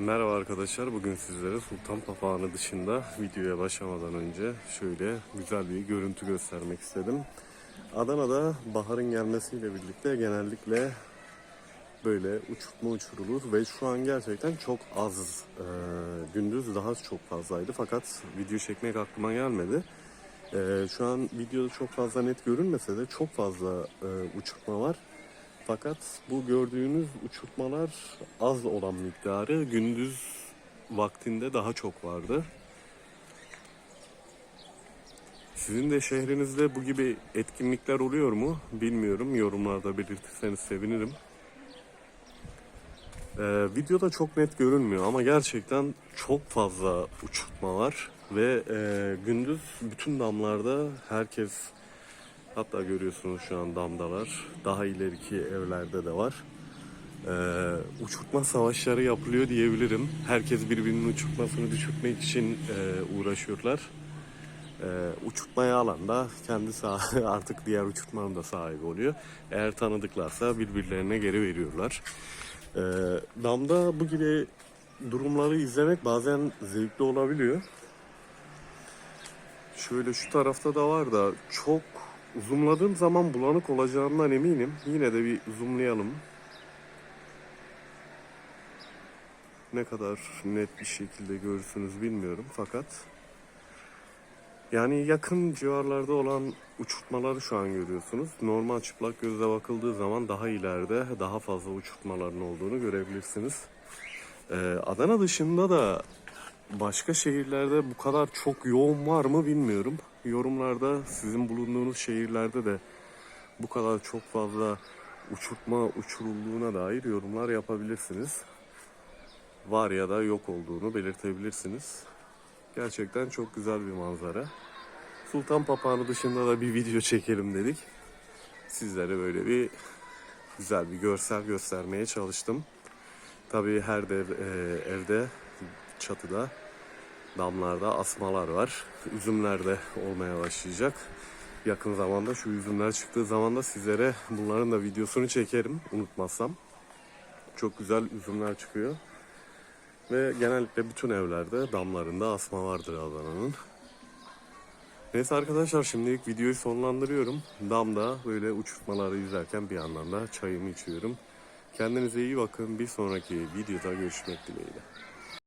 Merhaba arkadaşlar. Bugün sizlere Sultan Papağanı dışında videoya başlamadan önce şöyle güzel bir görüntü göstermek istedim. Adana'da baharın gelmesiyle birlikte genellikle böyle uçurtma uçurulur ve şu an gerçekten çok az. Ee, gündüz daha çok fazlaydı fakat video çekmek aklıma gelmedi. Ee, şu an videoda çok fazla net görünmese de çok fazla e, uçurtma var. Fakat bu gördüğünüz uçurtmalar az olan miktarı gündüz vaktinde daha çok vardı. Sizin de şehrinizde bu gibi etkinlikler oluyor mu bilmiyorum. Yorumlarda belirtirseniz sevinirim. Ee, videoda çok net görünmüyor ama gerçekten çok fazla uçurtma var ve e, gündüz bütün damlarda herkes hatta görüyorsunuz şu an damdalar daha ileriki evlerde de var. Ee, uçurtma savaşları yapılıyor diyebilirim. Herkes birbirinin uçurtmasını düşürtmek için e, uğraşıyorlar. Ee, uçurtmaya alan da kendi sah- artık diğer uçurtmanın da sahibi oluyor. Eğer tanıdıklarsa birbirlerine geri veriyorlar. Ee, damda bu gibi durumları izlemek bazen zevkli olabiliyor. Şöyle şu tarafta da var da çok zoomladığım zaman bulanık olacağından eminim. Yine de bir zoomlayalım. Ne kadar net bir şekilde görürsünüz bilmiyorum fakat yani yakın civarlarda olan uçurtmaları şu an görüyorsunuz. Normal çıplak gözle bakıldığı zaman daha ileride daha fazla uçurtmaların olduğunu görebilirsiniz. Ee, Adana dışında da başka şehirlerde bu kadar çok yoğun var mı bilmiyorum. Yorumlarda sizin bulunduğunuz şehirlerde de bu kadar çok fazla uçurtma uçurulduğuna dair yorumlar yapabilirsiniz. Var ya da yok olduğunu belirtebilirsiniz. Gerçekten çok güzel bir manzara. Sultan Papağanı dışında da bir video çekelim dedik. Sizlere böyle bir güzel bir görsel göstermeye çalıştım. Tabii her dev, e, evde çatıda damlarda asmalar var. Üzümler de olmaya başlayacak. Yakın zamanda şu üzümler çıktığı zaman da sizlere bunların da videosunu çekerim unutmazsam. Çok güzel üzümler çıkıyor. Ve genellikle bütün evlerde damlarında asma vardır Adana'nın. Neyse arkadaşlar şimdilik videoyu sonlandırıyorum. Damda böyle uçurtmaları izlerken bir yandan da çayımı içiyorum. Kendinize iyi bakın. Bir sonraki videoda görüşmek dileğiyle.